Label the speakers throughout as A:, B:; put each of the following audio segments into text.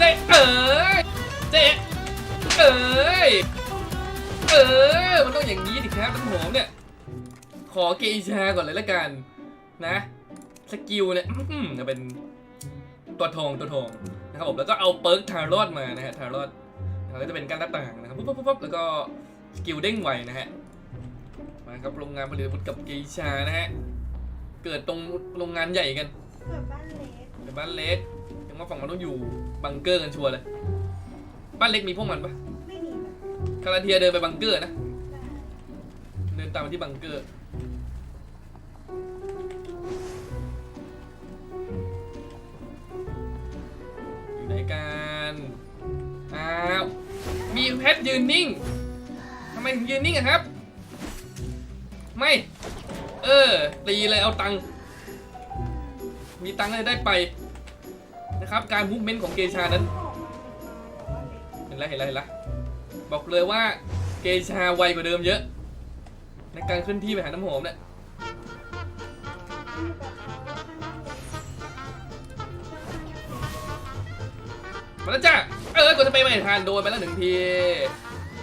A: เจ๊เอ๋ยเจ๊เอ๋ยเออ มันต้องอย่างนี้ดิครับน้ำหอมเนี่ย ขอเกอิชาก่อนเลยละกัน นะ สกิลเนี่ยอื้อหือจะเป็นตัวทองตัวทองนะครับผม แล้วก็เอาเปิร์กทารอดมานะฮะทารอดแล้วก็จะเป็นการหน้าต่างนะครับปุ๊บปุ๊บปุ๊บปุ๊บแล้วก็สกิลเด้งไวนะฮะ มาครับโรงงานผลิตอาวุธกับเกอิชานะฮะ เกิดตรงโรงงานใหญ่กัน
B: เกิดบ้านเล็ก
A: เป็นบ้านเล็กยัง ว่าฝั่งมันต้องอยู่บังเกอร์กันชัวร์เลย บ้านเล็กมีพวกมันปะ
B: ไม่มีแบบ
A: คาราเทียเดินไปบังเกอร์นะ
B: ได้
A: เดินตามไปที่บังเกอร์อยู่ไหนกันอ้าวมีเพชรยืนนิ่งทำไมถึงยืนนิ่งอะครับ ไม่ เออตีเลยเอาตังค์มีตังค์เลยได้ไป นะครับการมูฟเมนต์ของเกชานั้นเห็นแล้วเห็นแล้วเห็นแล้วบอกเลยว่าเกชาไวกว่าเดิมเยอะในการเคลื่อนที่ไปหาน้ำหอมเนี่ยมาแล้วจ้าเออกดสเปรย์ใหม่ทานโดนไปแล้วหนึ่งที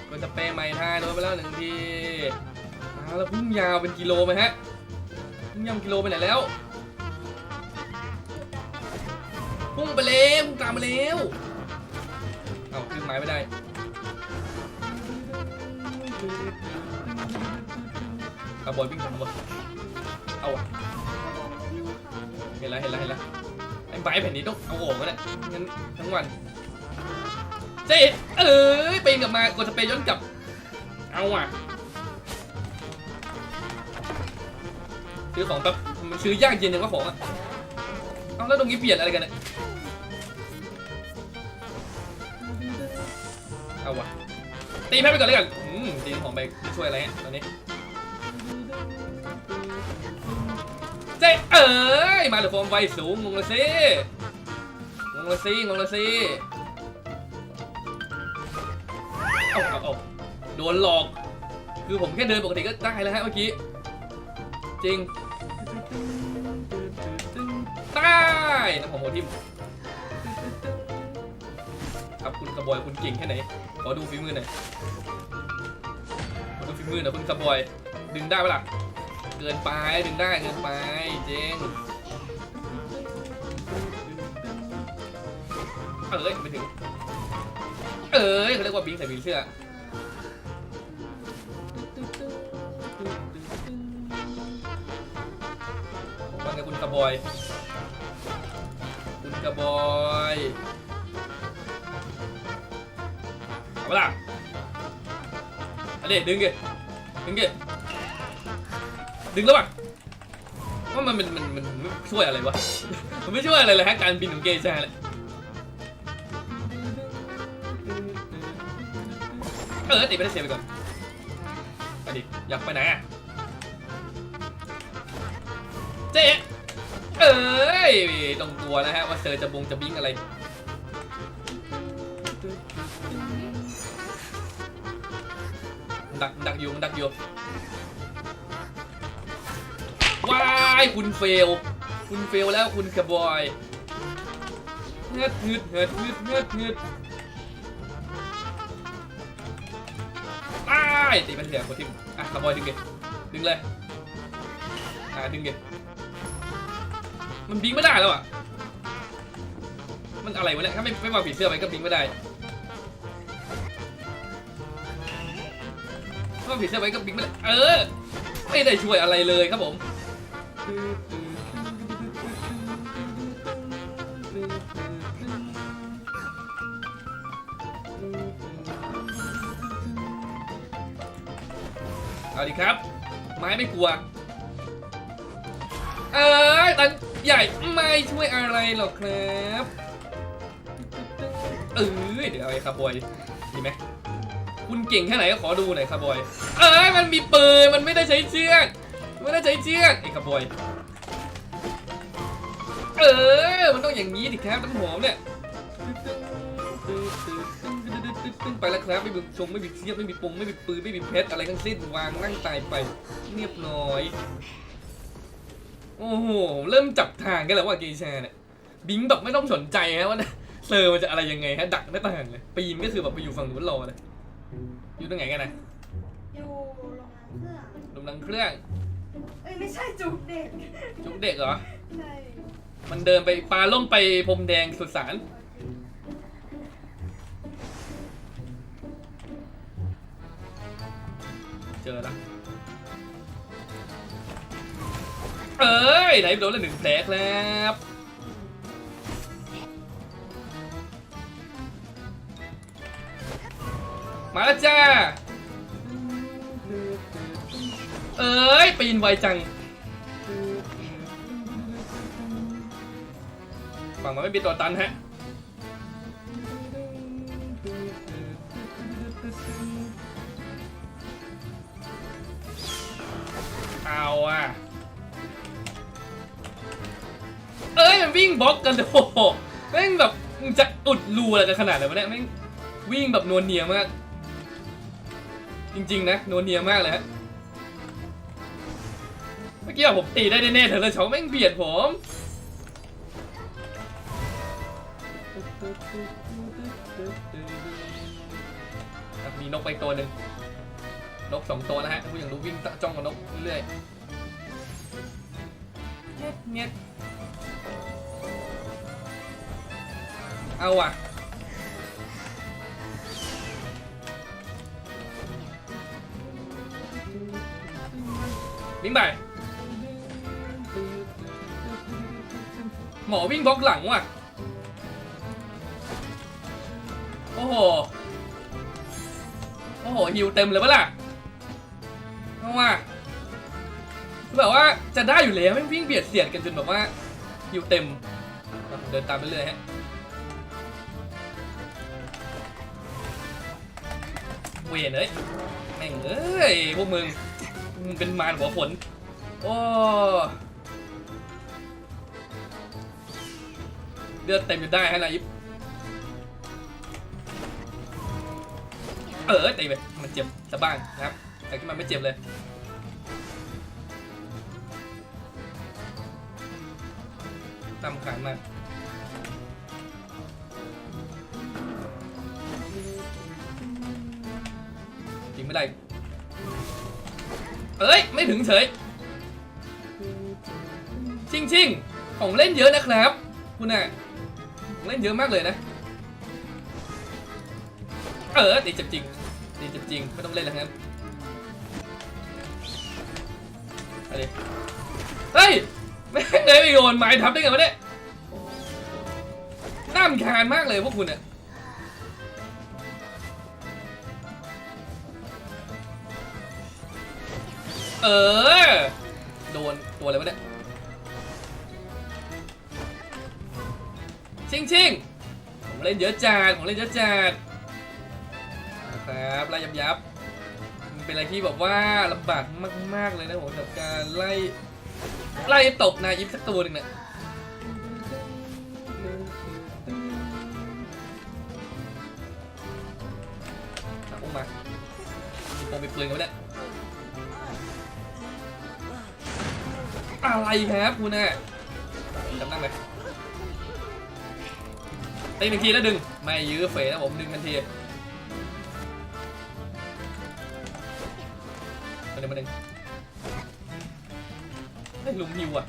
A: กดสเปรย์ใหม่ทานโดนไปแล้วหนึ่งทีอ้าแล้วพุ่งยาวเป็นกิโลไหมฮะพุ่งยาวกิโลไปไหนแล้ว พุ่งไปเร็วพุ่งตามมาเร็วเอาขึ้นไม้ไม่ได้กระบอยวิ่งตามวะเอาวะเห็นแล้วเห็นแล้วเห็นแล้วไอ้ใบแผ่นนี้ต้องเอาออกกันแหละงั้นทั้งวันเจ๊เอ้ยปีนกลับมากดสเปรย์ย้อนกลับ เอาว่ะซื้อของแป๊บมันซื้อยากเย็นอย่างว่าของอะเอาแล้วตรงนี้เปลี่ยนอะไรกันเนี่ย เอาวะตีแพ้ไปก่อนเลยกันอืมตีของไปช่วยอะไรฮะตอนนี้เจ๊เอ้ยมาเหลือความไวสูงงงละสิงงละสิงงละสิเอาเอาเอาโดนหลอก คือผมแค่เดินปกติก็ได้แล้วฮะเมื่อกี้ จริงได้น้ำหอมโมทิม ครับคุณกระบอยคุณเก่งแค่ไหนขอดูฝีมือหน่อยขอดูฝีมือหน่อยคุณกระบอย ดึงได้ปะล่ะเกินไปดึงได้เกินไปเจงเอ้ยไม่ถึง เอ้ยเขาเรียกว่าบิงใส่บิงเสื้อว่าไงคุณกระบอย คุณกระบอย เอาเปะล่าอันนี้ดึงดิดึงดิดึงแล้วป่ะว่ามันมันมันมันช่วยอะไรวะ มันไม่ช่วยอะไรเลยฮะการบินของเกย์ชาเลยเออติดไปได้เสียไปก่อนไปดิอยากไปไหนอะเจ๊เอ้ยต้องกลัวนะฮะว่าเซอร์จะบงจะบิงอะไร ดักดักอยู่มันดักอยู่ว้ายคุณเฟล คุณเฟลแล้วคุณกระบอยเงืดเงืดเงืดเงืดเงืดเงืดว้ายตีมันเสียคนทิมอะกระบอยดึงเกดึงเลยอะดึงเกมันบิงไม่ได้แล้วอะมันอะไรวะเนี่ยถ้าไม่ไม่วางผีเสื้อไปก็บิงไม่ได้ ถ้าวางผีเสื้อไว้ก็บิงไม่ได้เออ ไม่ได้ช่วยอะไรเลยครับผมเอาดิครับ ไม้ไม่กลัว เอ้ยตันใหญ่ไม่ช่วยอะไรหรอกครับ เอ้ยเดี๋ยวเอาไอ้คาร์บอยดีไหม คุณเก่งแค่ไหนก็ขอดูหน่อยคร์บบอย เอ้ยมันมีปืนมันไม่ได้ใช้เชือกไม่ได้ใช้เชือกไอ้คร์บบอย เออ มันต้องอย่างนี้ดิครับน้ำหอมเนี่ยไปแล้วครับไม่มีชงไม่มีเทียบไม่มีปงไม่มีปืนไม่มีเพชรอะไรทั้งสิ้นวางนั่งตายไปเรียบร้อย โอ้โหเริ่มจับทางกันแล้วว่าเกชาเนี่ยบิงแบบไม่ต้องสนใจฮะว่าเซอร์มันจะอะไรยังไงฮะดักหน้าต่างเลยปีนก็คือแบบไปอยู่ฝั่งนู้นรอเลย อยู่ตรงไหนกันนะ
B: อยู่โรงงานเครื่อง
A: ลงนังเครื่อง
B: เอ้ยไม่ใช่จุกเด็ก
A: จุกเด็กเหรอ
B: ใช่
A: มันเดินไปปลาล่มไปพรมแดงสุดสารเจอแล้วเอ้ยไหนโดนละหนึ่งแผลครับ มาแล้วจ้า เอ้ยปีนไวจัง ฝั่งมันไม่มีตัวตันฮะ เอาอะ เอ้ย มันวิ่งบล็อกกันโอ้โหแม่งแบบมึงจะอุดรูอะไรกันขนาดไหนวะเนี่ยแม่งวิ่งแบบนวลเนียมาก จริง ๆ นะโนเนียมากเลยฮะเมื่อกี้ผมตีได้แน่ๆเธอเลยชาวแม่งเบียดผมมีนกไปตัวหนึ่งนกสองตัวนะฮะผู้ยังรู้วิ่งจ้องกับนกเรื่อยๆเงี้ยเงี้ยเอาว่ะ วิ่งไป หมอวิ่งบล็อกหลังว่ะ โอ้โห โอ้โหฮิวเต็มเลยปะล่ะเพราะว่าคือแบบว่าจะได้อยู่แล้วไม่วิ่งเบียดเสียดกันจนแบบว่าฮิวเต็ม เดินตามไปเรื่อยฮะเวนเอ้ยแม่งเอ้ยพวกมึง มึงเป็นมารหัวขนโอ้เลือดเต็มอยู่ได้ฮะนายิปเออตีไปมันเจ็บสะบ้างนะครับ แต่ที่มันไม่เจ็บเลย ตามขันมาจริงไม่ได้ เอ้ย ไม่ถึงเฉยชิงชิงของเล่นเยอะนะครับ คุณน่ะของเล่นเยอะมากเลยนะ เออตีจ็บจริงตีจ็บจริงไม่ต้องเล่นแล้วงั้นเอะไรเฮ้ยแม่งเลยไปโยนไม้ทับได้ไงวะเนี่ยน่ารำคาญมากเลยพวกคุณเนี่ย เออ โดนตัวอะไรวะเนี่ยชิงชิงผมเล่นเยอะจัดผมเล่นเยอะจัดนะครับไล่ยับยับมันเป็นอะไรที่แบบว่าลำบากมาก ๆ เลยนะผมกับการไล่ไล่ตบนายิปสักตัวหนึ่งเนี่ยอุ้มมาคงไปปืนกันไม่ไอะไรครับคุณน่ะจำนั่งเลยตีหนึ่งทีแล้วดึง ไม่ยื้อเฟยนะผมดึงทันทีมาหนึ่งมาหนึ่งเฮ้ลุมฮิวอะ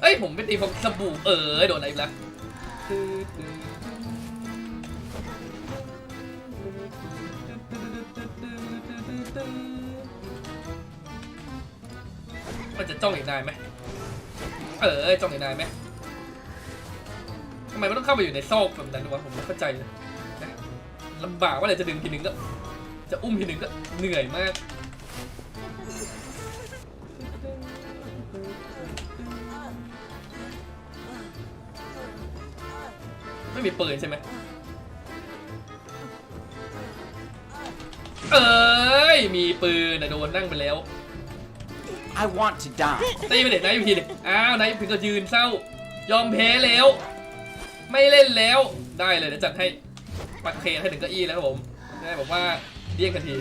A: เอ้ยผมไปตีผมสบู่เออโดนอะไรอีกแล้ว มันจะจ้องอีกนานไหมเออจ้องอีกนานไหมทำไมมันต้องเข้าไปอยู่ในซอกแบบนั้นวะผมไม่เข้าใจเลยนะลำบากว่าอะไรจะดึงทีนึงก็ จะอุ้มทีหนึ่งก็เหนื่อยมากไม่มีปืนใช่ไหมเอ้ย มีปืนนะโดนนั่งไปแล้ว
C: I want to die.
A: ตีไปเด็ดไนท์อีกทีหนึงอ้าวนายถึงก็ยืนเศร้า ยอมแพ้แล้ว ไม่เล่นแล้ว ได้เลยเดี๋ยวจัดให้ ปัดเคนให้ถึงเก้าอี้แล้วครับผมได้บอกว่าเรียกกันที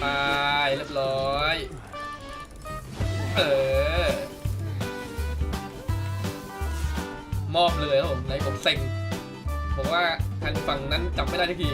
A: ไปเรียบร้อย เออ มอบเลยครับผมในผมเซ็งบอกว่าทางฝั่งนั้นจับไม่ได้ทันที